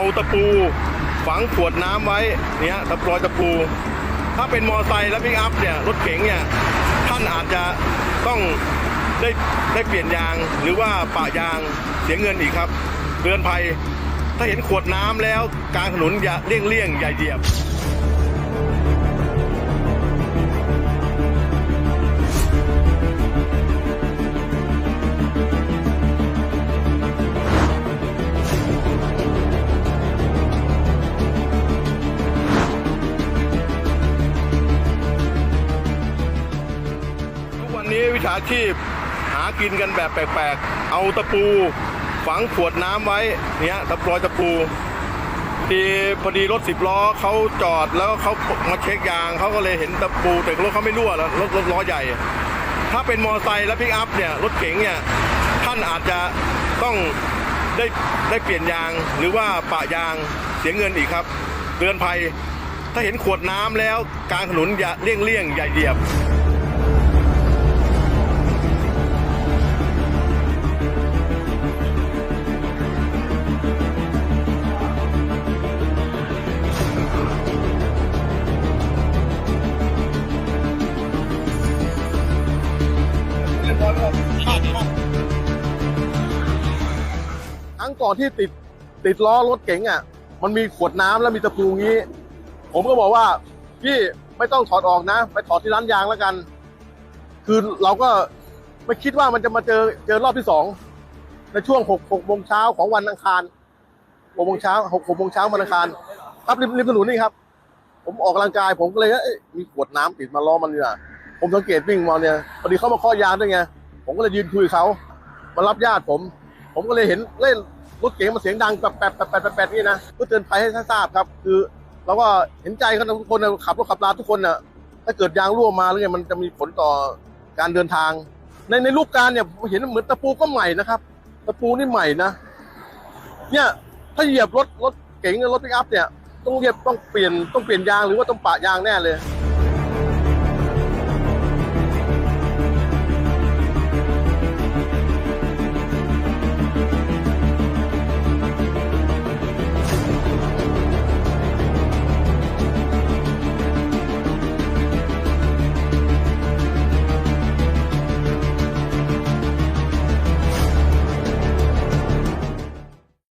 เอาตะปู ฝังขวดน้ำไว้เนี่ยตะปลอยตะปู ถ้าเป็นมอไซค์และพิกอัพเนี่ยรถเก๋งเนี่ยท่านอาจจะต้องได้ได้เปลี่ยนยางหรือว่าปะยางเสียเงินอีกครับเตือนภัยถ้าเห็นขวดน้ำแล้วกลางถนนอย่าเลี่ยงเลี่ยงๆอย่าเหยียบาชีพ หากินกันแบบแปลกๆ เอาตะปู ฝังขวดน้ำไว้เนี่ยตะปลอยตะปูทีพอดีรถสิบล้อเขาจอดแล้วเขามาเช็คยางเขาก็เลยเห็นตะปูแต่รถเขาไม่รั่วแล้วรถรถล้อใหญ่ ถ้าเป็นมอเตอร์ไซค์และพิกอัพเนี่ยรถเก๋งเนี่ยท่านอาจจะต้องได้ได้เปลี่ยนยางหรือว่าปะยางเสียเงินอีกครับ เตือนภัย ถ้าเห็นขวดน้ำแล้วกลางถนนอย่าเลี่ยงเลี่ยงอย่าเหยียบ ก่อนที่ติดติดล้อรถเก๋งอะ มันมีขวดน้ำแล้วมีตะปูงี้ ผมก็บอกว่าพี่ไม่ต้องถอดออกนะ ไปถอดที่ร้านยางแล้วกัน คือเราก็ไม่คิดว่ามันจะมาเจอเจอรอบที่สองในช่วงหกหกโมงเช้าของวันอังคารหกโมงเช้าหกหกโมงเช้าวันอังคารครับริมริมถนนนี่ครับ ผมออกกำลังกาย ผมก็เลยมีขวดน้ำติดมาล้อมันเนี่ยผมสังเกตวิ่งมาเนี่ยพอดีเข้ามาข้อยางด้วยไงผมก็เลยยืนคุยกับเขามารับญาติผม ผมก็เลยเห็นเล่น รถเก๋งมาเสียงดังแบแป๊บแป๊บแป๊บแป๊บแป๊บนี่นะก็เตือนภัยให้ทราบครับ คือเราก็เห็นใจเขานทุกคนขับรถขับลาทุกคนน่ะถ้าเกิดยางรั่วมาแล้วเนี่ยมันจะมีผลต่อการเดินทาง ในในรูปการเนี่ยผมเห็นเหมือนตะปูก็ใหม่นะครับตะปูนี่ใหม่นะเนี่ยถ้าเหยียบรถรถเก๋งหรือรถปิกอัพเนี่ยต้องเหยียบต้องเปลี่ยนต้องเปลี่ยนยางหรือว่าต้องปะยางแน่เลย